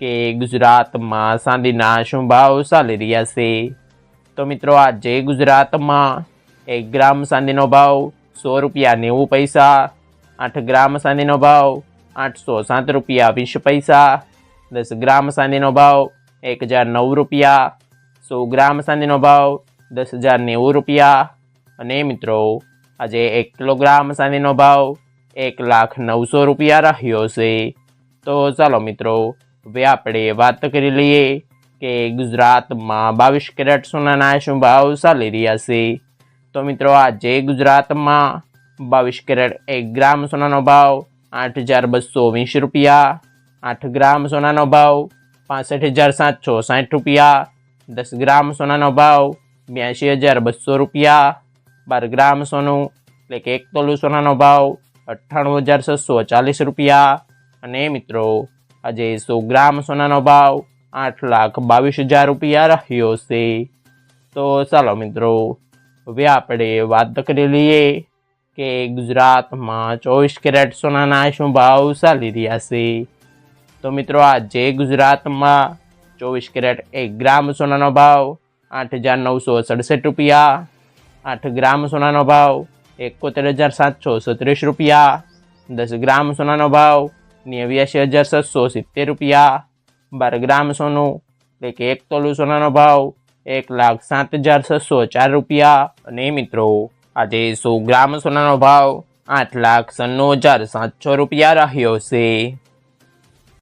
કે ગુજરાતમાં ચાંદીના શું ભાવ ચાલી રહ્યા છે. તો મિત્રો, આજે ગુજરાતમાં એક ગ્રામ ચાંદીનો ભાવ સો રૂપિયા નેવું પૈસા, આઠ ગ્રામ ચાંદીનો ભાવ આઠસો સાત રૂપિયા વીસ પૈસા, દસ ગ્રામ ચાંદીનો ભાવ એક હજાર નવ રૂપિયા, સો ગ્રામ ચાંદીનો ભાવ દસ હજાર નેવું રૂપિયા. અને મિત્રો, આજે એક કિલોગ્રામ ચાંદીનો ભાવ એક લાખ નવસો રૂપિયા રહ્યો છે. તો ચાલો મિત્રો હવે આપણે વાત કરી લઈએ કે ગુજરાતમાં બાવીસ કેરેટ સોનાના શું ભાવ ચાલી રહ્યા છે. તો મિત્રો, આજે ગુજરાતમાં બાવીસ કેરેટ એક ગ્રામ સોનાનો ભાવ આઠ હજાર બસો વીસ રૂપિયા, આઠ ગ્રામ સોનાનો ભાવ પાસઠ હજાર સાતસો સાઠ રૂપિયા, દસ ગ્રામ સોનાનો ભાવ બ્યાસી હજાર બસો રૂપિયા, બાર ગ્રામ સોનું એટલે કે એક તોલું સોનાનો ભાવ અઠ્ઠાણું હજાર છસો ચાલીસ રૂપિયા. અને મિત્રો આજે સો ગ્રામ સોનાનો ભાવ આઠ લાખ બાવીસ હજાર રૂપિયા રહ્યો છે. તો ચાલો મિત્રો, હવે આપણે વાત કરી લઈએ કે ગુજરાતમાં ચોવીસ કેરેટ સોનાના શું ભાવ ચાલી રહ્યા છે. તો મિત્રો, આજે ગુજરાતમાં ચોવીસ કેરેટ એક ગ્રામ સોનાનો ભાવ આઠ હજાર નવસો સડસઠ રૂપિયા, આઠ ગ્રામ સોનાનો ભાવ એકોતેર હજાર સાતસો સત્રીસ રૂપિયા, દસ ગ્રામ સોનાનો ભાવ નેવ્યાસી હજાર સાતસો સિત્તેર રૂપિયા. બાર ગ્રામ સોનું એટલે કે એક તોલું સોનાનો ભાવ, એક લાખ સાત હજાર છસો ચાર રૂપિયા. અને મિત્રો, આજે સો ગ્રામ સોનાનો ભાવ આઠ લાખ સન્નું હજાર સાતસો રૂપિયા રહ્યો છે.